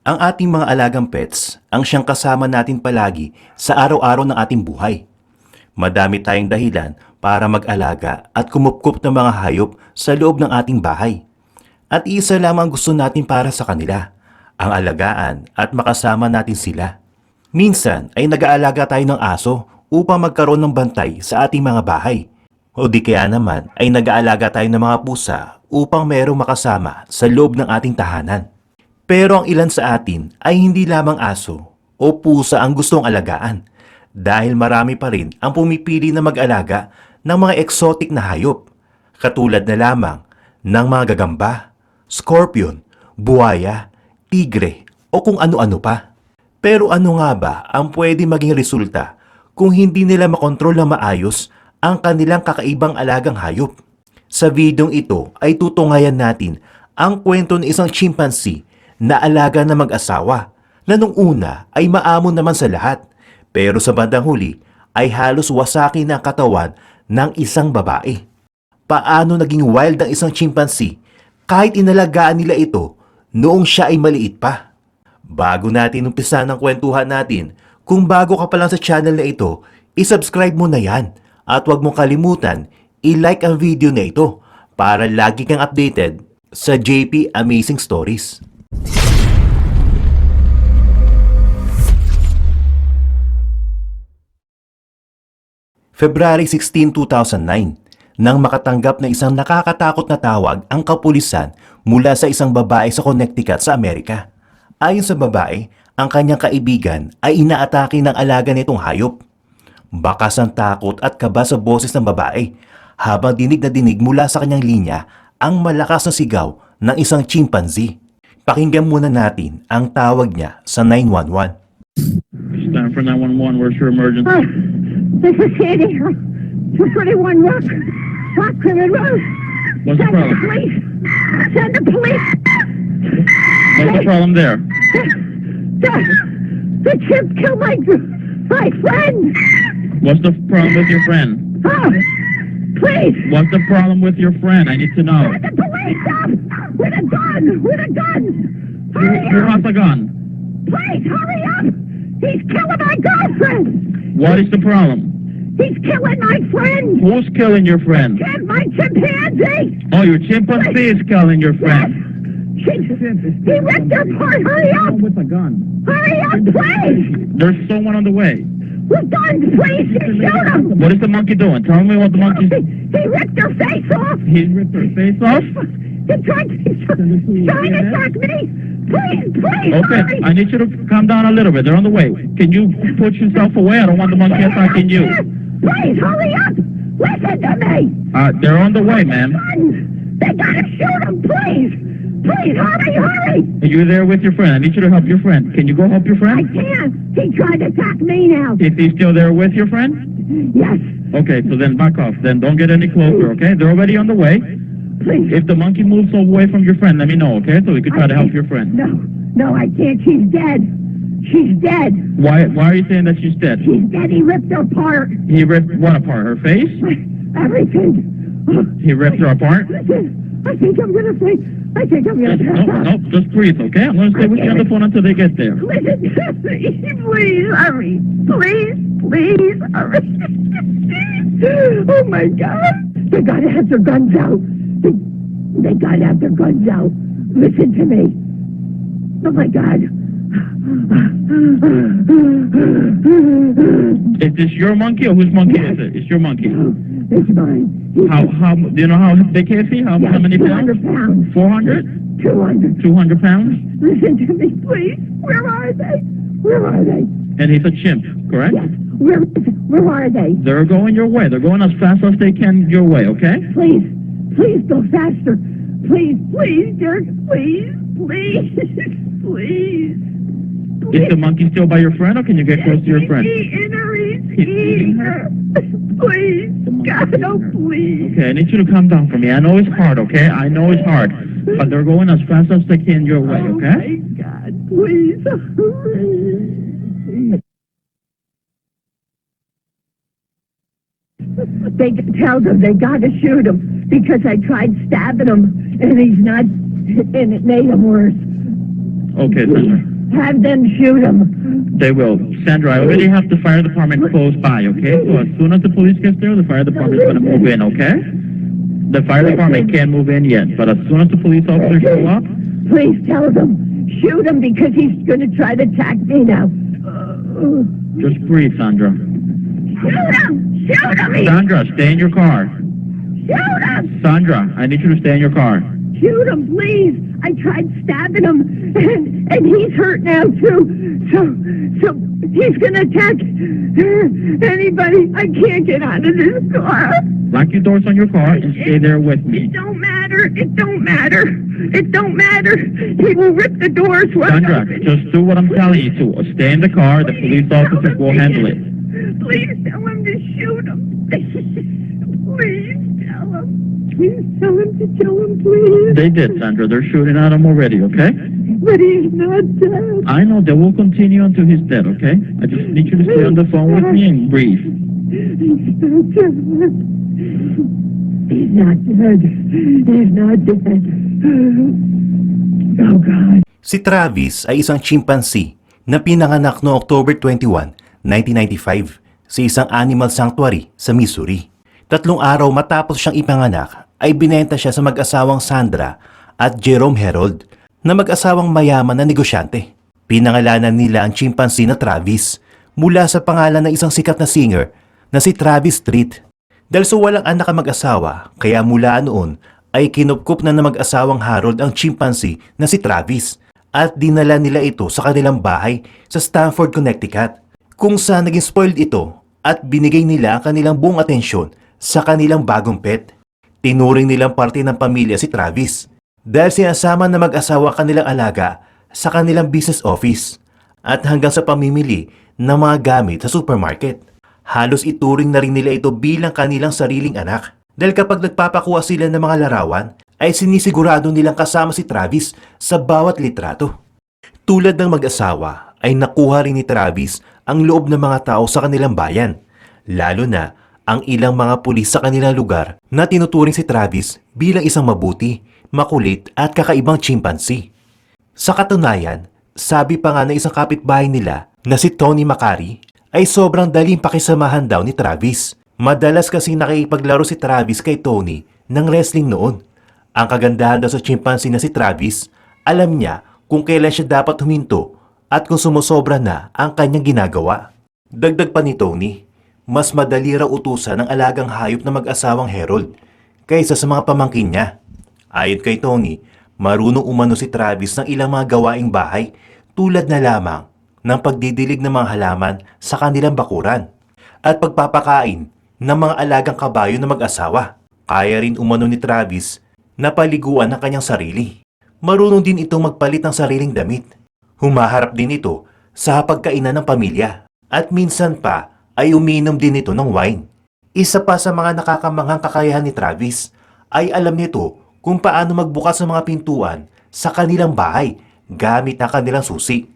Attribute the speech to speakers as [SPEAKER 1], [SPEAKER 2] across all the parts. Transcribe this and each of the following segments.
[SPEAKER 1] Ang ating mga alagang pets ang siyang kasama natin palagi sa araw-araw ng ating buhay. Madami tayong dahilan para mag-alaga at kumupkup ng mga hayop sa loob ng ating bahay. At isa lamang gusto natin para sa kanila, ang alagaan at makasama natin sila. Minsan ay nag-aalaga tayo ng aso upang magkaroon ng bantay sa ating mga bahay. O di kaya naman ay nag-aalaga tayo ng mga pusa upang mayroong makasama sa loob ng ating tahanan. Pero ang ilan sa atin ay hindi lamang aso o pusa ang gustong alagaan dahil marami pa rin ang pumipili na mag-alaga ng mga exotic na hayop katulad na lamang ng mga gagamba, scorpion, buwaya, tigre o kung ano-ano pa. Pero ano nga ba ang pwede maging resulta kung hindi nila makontrol na maayos ang kanilang kakaibang alagang hayop? Sa videong ito ay tutungayan natin ang kwento ng isang chimpanzee na alaga na mag-asawa na nung una ay maamon naman sa lahat pero sa bandang huli ay halos wasaki na ang katawan ng isang babae. Paano naging wild ang isang chimpanzee kahit inalagaan nila ito noong siya ay maliit pa? Bago natin umpisa ng kwentuhan natin, kung bago ka pa lang sa channel na ito, isubscribe mo na yan at huwag mong kalimutan i-like ang video na ito para lagi kang updated sa JP Amazing Stories. February 16, 2009, nang makatanggap ng isang nakakatakot na tawag ang kapulisan mula sa isang babae sa Connecticut sa Amerika. Ayon sa babae, ang kanyang kaibigan ay inaatake ng alaga nitong hayop. Bakas ang takot at kaba sa boses ng babae habang dinig na dinig mula sa kanyang linya ang malakas na sigaw ng isang chimpanzee. Pakinggan muna natin ang tawag niya sa 911.
[SPEAKER 2] Stand for 911. Where's your emergency?
[SPEAKER 3] Oh, this is Sandy. 231 Rock, Rock River Road.
[SPEAKER 2] What's the
[SPEAKER 3] Send the
[SPEAKER 2] problem?
[SPEAKER 3] police. Send the police.
[SPEAKER 2] What's the problem there?
[SPEAKER 3] The, the chimp killed my, my friend.
[SPEAKER 2] What's the problem with your friend?
[SPEAKER 3] Oh, please.
[SPEAKER 2] What's the problem with your friend? I need to know.
[SPEAKER 3] Send the police up with a gun, with a gun.
[SPEAKER 2] Who,
[SPEAKER 3] Hurry
[SPEAKER 2] who
[SPEAKER 3] up.
[SPEAKER 2] has a gun?
[SPEAKER 3] Please, hurry up. He's killing my girlfriend.
[SPEAKER 2] What is the problem?
[SPEAKER 3] He's killing my friend.
[SPEAKER 2] Who's killing your friend?
[SPEAKER 3] Chimp, my chimpanzee.
[SPEAKER 2] Oh, your chimpanzee is killing your friend.
[SPEAKER 3] Yes.
[SPEAKER 2] friend.
[SPEAKER 3] She, he ripped her apart. Hurry up.
[SPEAKER 2] with a gun.
[SPEAKER 3] Hurry up, please.
[SPEAKER 2] There's someone on the way.
[SPEAKER 3] Please. Shoot him.
[SPEAKER 2] What is the monkey doing? Tell me what the
[SPEAKER 3] He,
[SPEAKER 2] monkey...
[SPEAKER 3] he ripped her face off.
[SPEAKER 2] He ripped her face off?
[SPEAKER 3] He tried to, trying to attack me. Please, please,
[SPEAKER 2] Okay,
[SPEAKER 3] hurry.
[SPEAKER 2] I need you to calm down a little bit. They're on the way. Can you put yourself away? I don't want the monkey attacking you.
[SPEAKER 3] Please, hurry up. Listen to me.
[SPEAKER 2] Uh, they're on the way, ma'am.
[SPEAKER 3] They gotta shoot him, please. Please, hurry, hurry.
[SPEAKER 2] Are You're there with your friend. I need you to help your friend. Can you go help your friend?
[SPEAKER 3] I can't. He tried to attack me now.
[SPEAKER 2] Is he still there with your friend?
[SPEAKER 3] Yes,
[SPEAKER 2] Okay, so then back off. Then don't get any closer, okay? They're already on the way.
[SPEAKER 3] please.
[SPEAKER 2] If the monkey moves away from your friend, let me know, okay? So we can try
[SPEAKER 3] I
[SPEAKER 2] to help your friend.
[SPEAKER 3] No, no, I can't. She's dead. She's dead.
[SPEAKER 2] Why Why are you saying that she's dead?
[SPEAKER 3] She's dead. He ripped her apart.
[SPEAKER 2] He ripped what apart? Her face?
[SPEAKER 3] Everything.
[SPEAKER 2] He ripped her apart?
[SPEAKER 3] Listen, I think I'm gonna say. I think I'm gonna
[SPEAKER 2] Just,
[SPEAKER 3] pass
[SPEAKER 2] no,
[SPEAKER 3] out.
[SPEAKER 2] no, just breathe, okay? I'm going to stay with you on the phone until they get there.
[SPEAKER 3] Listen please hurry. Please, please hurry. oh my God! They gotta have their guns out. They, they gotta have their guns out. Listen to me. Oh my God.
[SPEAKER 2] Is this your monkey or whose monkey is it? It's your monkey.
[SPEAKER 3] It's mine. He's
[SPEAKER 2] How, how, do you know how big is he? How, how many pounds?
[SPEAKER 3] 200 pounds.
[SPEAKER 2] 400?
[SPEAKER 3] 200.
[SPEAKER 2] 200 pounds?
[SPEAKER 3] Listen to me, please. Where are they? Where are they?
[SPEAKER 2] And he's a chimp, correct?
[SPEAKER 3] Yes. Where, where are they?
[SPEAKER 2] They're going your way. They're going as fast as they can your way, okay?
[SPEAKER 3] Please, please go faster. Please, please, Dirk, please, please, please.
[SPEAKER 2] Is the monkey still by your friend or can you get close to your friend?
[SPEAKER 3] He's eating her, he's
[SPEAKER 2] eating
[SPEAKER 3] her. Please, God, oh, please.
[SPEAKER 2] Okay, I need you to calm down for me. I know it's hard, okay? I know it's hard. But they're going as fast as they can your way,
[SPEAKER 3] Oh,
[SPEAKER 2] okay?
[SPEAKER 3] my God, please hurry. They tell them they got to shoot him because I tried stabbing him and he's not, and it made him worse.
[SPEAKER 2] Okay, Sandra.
[SPEAKER 3] Have them shoot him.
[SPEAKER 2] They will. Sandra, I already have the fire department close by, okay? So as soon as the police gets there, the fire department's gonna move in, okay? The fire department can't move in yet, but as soon as the police officers show up,
[SPEAKER 3] Please tell them. Shoot him because he's going to try to attack me now.
[SPEAKER 2] Just breathe, Sandra.
[SPEAKER 3] Shoot him! Shoot him!
[SPEAKER 2] Sandra, stay in your car.
[SPEAKER 3] Shoot him!
[SPEAKER 2] Sandra, I need you to stay in your car.
[SPEAKER 3] Shoot him, please! I tried stabbing him, and, and he's hurt now too. So, so he's gonna attack anybody. I can't get out of this car.
[SPEAKER 2] Lock your doors on your car and stay there with me.
[SPEAKER 3] It don't matter. It don't matter. It don't matter. He will rip the doors wide
[SPEAKER 2] Sandra,
[SPEAKER 3] open.
[SPEAKER 2] just do what I'm telling you to. Stay in the car. The police officers will handle it.
[SPEAKER 3] Please tell him to shoot him. please tell him. Please tell him to kill him, please.
[SPEAKER 2] They did, Sandra. They're shooting at him already, okay?
[SPEAKER 3] But he's not dead.
[SPEAKER 2] I know they will continue until he's dead, okay? I just need you to stay on the phone with me and breathe.
[SPEAKER 3] He's not dead. He's not dead. He's not dead. Oh, God.
[SPEAKER 1] Si Travis ay isang chimpanzee na pinanganak noong October 21, 1995 sa isang animal sanctuary sa Missouri. Tatlong araw matapos siyang ipanganak ay binenta siya sa mag-asawang Sandra at Jerome Herold na mag-asawang mayaman na negosyante. Pinangalanan nila ang chimpanzee na Travis mula sa pangalan ng isang sikat na singer na si Travis Street. Dahil sa walang anak ang mag-asawa, kaya mula noon ay kinupkup na ng mag-asawang Harold ang chimpanzee na si Travis at dinala nila ito sa kanilang bahay sa Stamford, Connecticut kung saan naging spoiled ito at binigay nila ang kanilang buong atensyon sa kanilang bagong pet. Tinuring nilang parte ng pamilya si Travis dahil sinasama na mag-asawa ang kanilang alaga sa kanilang business office at hanggang sa pamimili ng mga gamit sa supermarket. Halos ituring na rin nila ito bilang kanilang sariling anak dahil kapag nagpapakuha sila ng mga larawan ay sinisigurado nilang kasama si Travis sa bawat litrato. Tulad ng mag-asawa ay nakuha rin ni Travis ang loob ng mga tao sa kanilang bayan, lalo na ang ilang mga pulis sa kanilang lugar na tinuturing si Travis bilang isang mabuti, makulit at kakaibang chimpanzee. Sa katunayan, sabi pa nga ng isang kapitbahay nila na si Tony Macari ay sobrang daling pakisamahan daw ni Travis. Madalas kasi nakikipaglaro si Travis kay Tony ng wrestling noon. Ang kagandahan daw sa chimpanzee na si Travis, alam niya kung kailan siya dapat huminto at kung sumusobra na ang kanyang ginagawa. Dagdag pa ni Tony, mas madali raw utusan ng alagang hayop na mag-asawang Harold kaysa sa mga pamangkin niya. Ayon kay Tony, marunong umano si Travis ng ilang mga gawaing bahay tulad na lamang ng pagdidilig ng mga halaman sa kanilang bakuran at pagpapakain ng mga alagang kabayo na mag-asawa. Kaya rin umano ni Travis na paliguan ng kanyang sarili. Marunong din itong magpalit ng sariling damit. Humaharap din ito sa pagkainan ng pamilya at minsan pa ay uminom din ito ng wine. Isa pa sa mga nakakamanghang kakayahan ni Travis ay alam nito kung paano magbukas ng mga pintuan sa kanilang bahay gamit ang kanilang susi.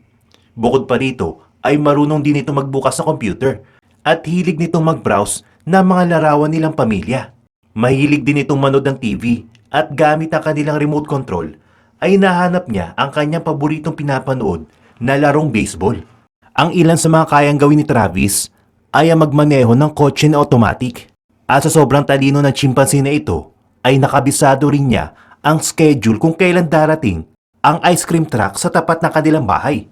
[SPEAKER 1] Bukod pa rito ay marunong din ito magbukas ng computer at hilig nitong mag-browse ng mga larawan nilang pamilya. Mahilig din itong manood ng TV at gamit ang kanilang remote control ay nahanap niya ang kanyang paboritong pinapanood na larong baseball. Ang ilan sa mga kayang gawin ni Travis ay ang magmaneho ng kotse na automatic. At sa sobrang talino ng chimpanzee na ito, ay nakabisado rin niya ang schedule kung kailan darating ang ice cream truck sa tapat ng kanilang bahay.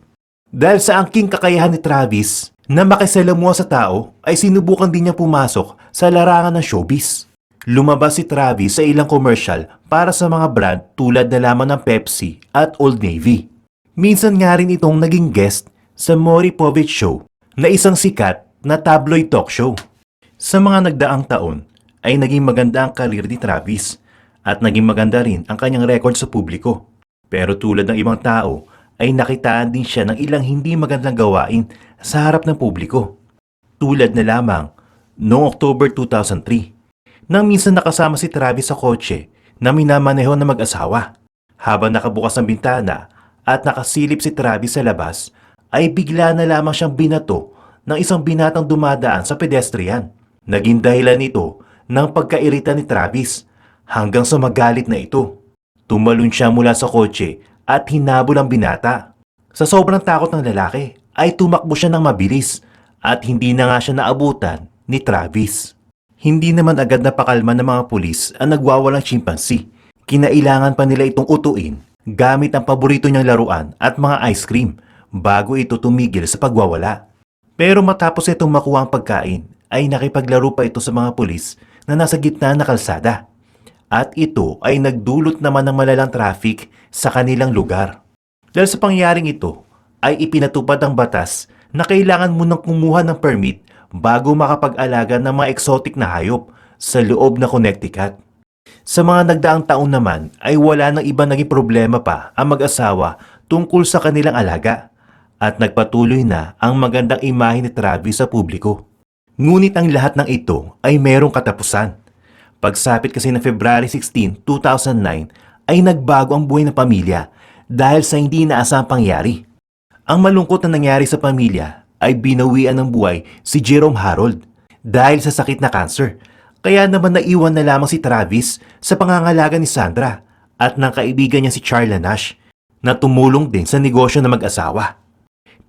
[SPEAKER 1] Dahil sa angking kakayahan ni Travis na makisalamuha sa tao ay sinubukan din niya pumasok sa larangan ng showbiz. Lumabas si Travis sa ilang commercial para sa mga brand tulad na lamang ng Pepsi at Old Navy. Minsan nga rin itong naging guest sa Maury Povich Show na isang sikat na tabloid talk show. Sa mga nagdaang taon ay naging maganda ang karir ni Travis at naging maganda rin ang kanyang record sa publiko. Pero tulad ng ibang tao ay nakitaan din siya ng ilang hindi magandang gawain sa harap ng publiko. Tulad na lamang noong October 2003 nang minsan nakasama si Travis sa kotse na minamaneho ng mag-asawa. Habang nakabukas ang bintana at nakasilip si Travis sa labas, ay bigla na lamang siyang binato ng isang binatang dumadaan sa pedestrian. Naging dahilan nito ng pagkairita ni Travis hanggang sa magalit na ito. Tumalon siya mula sa kotse at hinabol ang binata. Sa sobrang takot ng lalaki, ay tumakbo siya ng mabilis at hindi na nga siya naabutan ni Travis. Hindi naman agad napakalma ng mga pulis ang nagwawalang chimpanzee. Kinailangan pa nila itong utuin gamit ang paborito niyang laruan at mga ice cream bago ito tumigil sa pagwawala. Pero matapos itong makuha ang pagkain, ay nakipaglaro pa ito sa mga pulis na nasa gitna na kalsada. At ito ay nagdulot naman ng malalang traffic sa kanilang lugar. Dahil sa pangyaring ito, ay ipinatupad ang batas na kailangan mo nang kumuha ng permit bago makapag-alaga ng mga exotic na hayop sa loob na Connecticut. Sa mga nagdaang taon naman ay wala nang iba naging problema pa ang mag-asawa tungkol sa kanilang alaga at nagpatuloy na ang magandang imahe ni Travis sa publiko. Ngunit ang lahat ng ito ay merong katapusan. Pagsapit kasi ng February 16, 2009 ay nagbago ang buhay ng pamilya dahil sa hindi inaasahang pangyari. Ang malungkot na nangyari sa pamilya ay binawian ng buhay si Jerome Harold dahil sa sakit na cancer. Kaya naman naiwan na lamang si Travis sa pangangalaga ni Sandra at ng kaibigan niya si Charla Nash na tumulong din sa negosyo ng mag-asawa.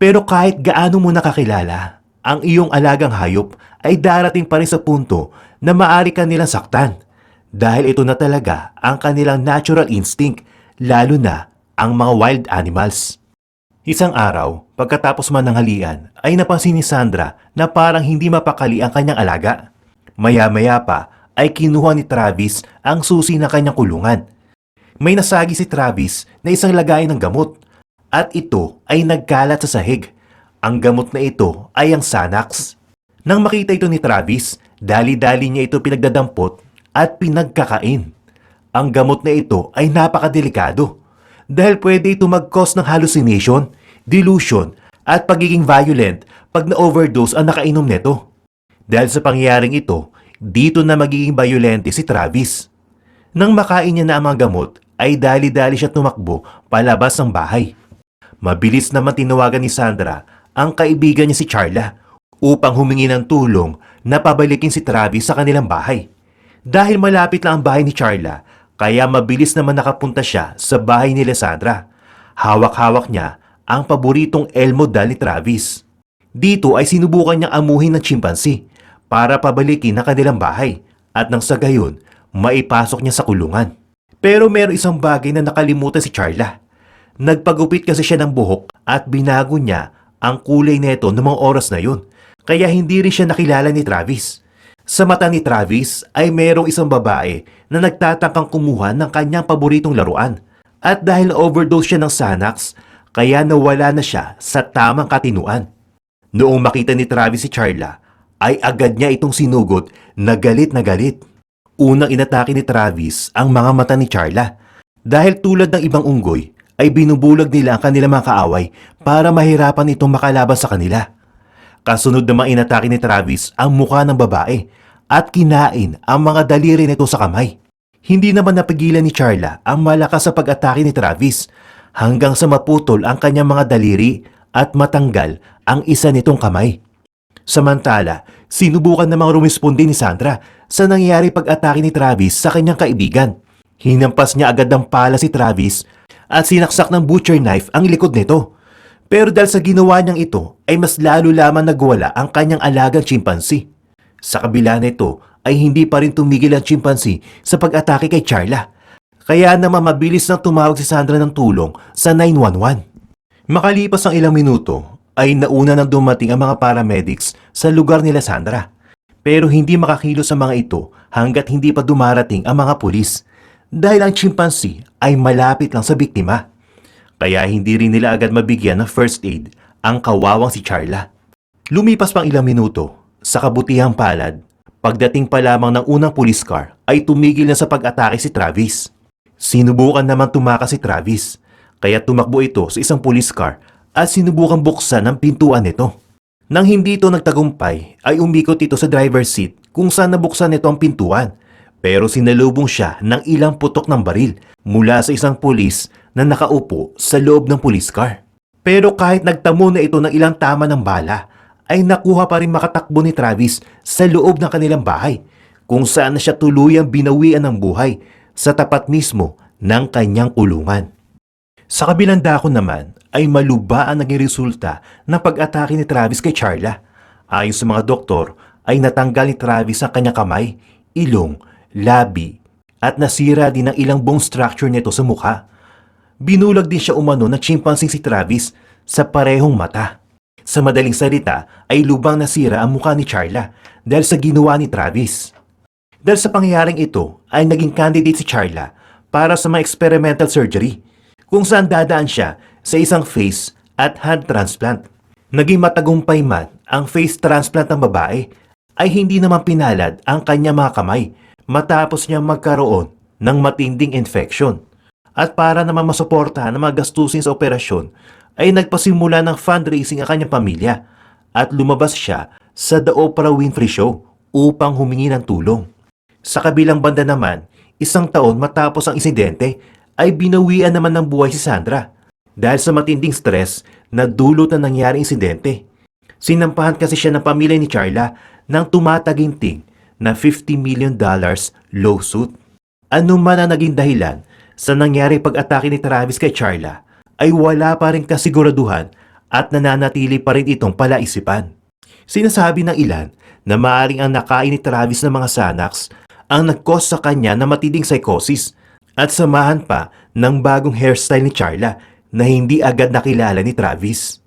[SPEAKER 1] Pero kahit gaano mo nakakilala, ang iyong alagang hayop ay darating pa rin sa punto na maari ka nilang saktan dahil ito na talaga ang kanilang natural instinct lalo na ang mga wild animals. Isang araw, pagkatapos man ng halian, ay napansin ni Sandra na parang hindi mapakali ang kanyang alaga. Maya-maya pa ay kinuha ni Travis ang susi ng kanyang kulungan. May nasagi si Travis na isang lagayan ng gamot at ito ay nagkalat sa sahig. Ang gamot na ito ay ang Xanax. Nang makita ito ni Travis, dali-dali niya ito pinagdadampot at pinagkakain. Ang gamot na ito ay napakadelikado dahil pwede ito mag-cause ng hallucination, delusion at pagiging violent pag na-overdose ang nakainom nito. Dahil sa pangyayaring ito, dito na magiging violente si Travis. Nang makain niya na ang mga gamot, ay dali-dali siya tumakbo palabas ng bahay. Mabilis naman tinawagan ni Sandra ang kaibigan niya si Charla upang humingi ng tulong na pabalikin si Travis sa kanilang bahay. Dahil malapit lang ang bahay ni Charla, kaya mabilis naman nakapunta siya sa bahay ni Sandra. Hawak-hawak niya ang paboritong Elmo dal ni Travis. Dito ay sinubukan niyang amuhin ng chimpanzee para pabalikin ang kanilang bahay at nang sa gayon, maipasok niya sa kulungan. Pero meron isang bagay na nakalimutan si Charla. Nagpagupit kasi siya ng buhok at binago niya ang kulay nito noong mga oras na yun. Kaya hindi rin siya nakilala ni Travis. Sa mata ni Travis ay merong isang babae na nagtatangkang kumuha ng kanyang paboritong laruan. At dahil overdose siya ng Xanax, kaya nawala na siya sa tamang katinuan. Noong makita ni Travis si Charla, ay agad niya itong sinugod na galit na galit. Unang inatake ni Travis ang mga mata ni Charla. Dahil tulad ng ibang unggoy, ay binubulag nila ang kanilang mga kaaway para mahirapan itong makalaban sa kanila. Kasunod naman inatake ni Travis ang mukha ng babae at kinain ang mga daliri nito sa kamay. Hindi naman napigilan ni Charla ang malakas sa pag-atake ni Travis hanggang sa maputol ang kanyang mga daliri at matanggal ang isa nitong kamay. Samantala, sinubukan namang rumisponde ni Sandra sa nangyari pag-atake ni Travis sa kanyang kaibigan. Hinampas niya agad ng pala si Travis at sinaksak ng butcher knife ang likod nito. Pero dahil sa ginawa niyang ito ay mas lalo lamang nagwala ang kanyang alagang chimpanzee. Sa kabila nito ay hindi pa rin tumigil ang chimpanzee sa pag-atake kay Charla. Kaya naman mabilis nang tumawag si Sandra ng tulong sa 911. Makalipas ang ilang minuto ay nauna nang dumating ang mga paramedics sa lugar nila Sandra. Pero hindi makakilos ang mga ito hanggat hindi pa dumarating ang mga pulis dahil ang chimpanzee ay malapit lang sa biktima. Kaya hindi rin nila agad mabigyan ng first aid ang kawawang si Charla. Lumipas pang ilang minuto, sa kabutihang palad, pagdating pa lamang ng unang police car ay tumigil na sa pag-atake si Travis. Sinubukan naman tumakas si Travis, kaya tumakbo ito sa isang police car at sinubukan buksan ang pintuan nito. Nang hindi ito nagtagumpay, ay umikot ito sa driver's seat kung saan nabuksan nito ang pintuan. Pero sinalubong siya ng ilang putok ng baril mula sa isang pulis na nakaupo sa loob ng police car. Pero kahit nagtamo na ito ng ilang tama ng bala, ay nakuha pa rin makatakbo ni Travis sa loob ng kanilang bahay kung saan na siya tuluyang binawian ng buhay sa tapat mismo ng kanyang kulungan. Sa kabilang dako naman ay maluba ang naging resulta ng pag-atake ni Travis kay Charla. Ayon sa mga doktor, ay natanggal ni Travis ang kanyang kamay, ilong, labi, at nasira din ang ilang bone structure nito sa mukha. Binulag din siya umano ng chimpanzee si Travis sa parehong mata. Sa madaling salita ay lubang nasira ang mukha ni Charla dahil sa ginawa ni Travis. Dahil sa pangyayaring ito ay naging candidate si Charla para sa mga experimental surgery kung saan dadaan siya sa isang face at hand transplant. Naging matagumpay man ang face transplant ng babae ay hindi naman pinalad ang kanya mga kamay matapos niya magkaroon ng matinding infection. At para naman masuportahan ang mga gastusin sa operasyon, ay nagpasimula ng fundraising ang kanyang pamilya at lumabas siya sa The Oprah Winfrey Show upang humingi ng tulong. Sa kabilang banda naman, isang taon matapos ang insidente ay binawian naman ng buhay si Sandra dahil sa matinding stress na dulot na nangyaring insidente. Sinampahan kasi siya ng pamilya ni Charla ng tumataginting na 50 million dollars lawsuit. Ano man ang naging dahilan sa nangyari pag-atake ni Travis kay Charla ay wala pa rin kasiguraduhan at nananatili pa rin itong palaisipan. Sinasabi ng ilan na maaaring ang nakain ni Travis ng mga Xanax ang nag-cause sa kanya na matinding psychosis at samahan pa ng bagong hairstyle ni Charla na hindi agad nakilala ni Travis.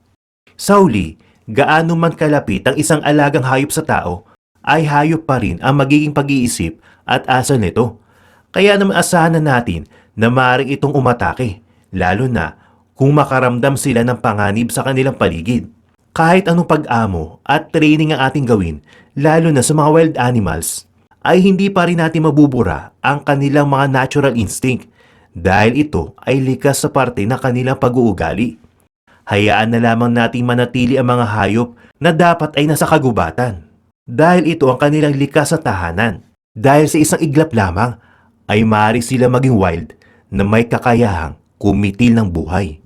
[SPEAKER 1] Sa huli, gaano man kalapit ang isang alagang hayop sa tao, ay hayop pa rin ang magiging pag-iisip at asal nito. Kaya naman asahan na natin na maaaring itong umatake, lalo na kung makaramdam sila ng panganib sa kanilang paligid. Kahit anong pag-amo at training ang ating gawin, lalo na sa mga wild animals, ay hindi pa rin natin mabubura ang kanilang mga natural instinct dahil ito ay likas sa parte ng kanilang pag-uugali. Hayaan na lamang nating manatili ang mga hayop na dapat ay nasa kagubatan dahil ito ang kanilang likas sa tahanan. Dahil sa isang iglap lamang ay maaari sila maging wild na may kakayahang kumitil ng buhay.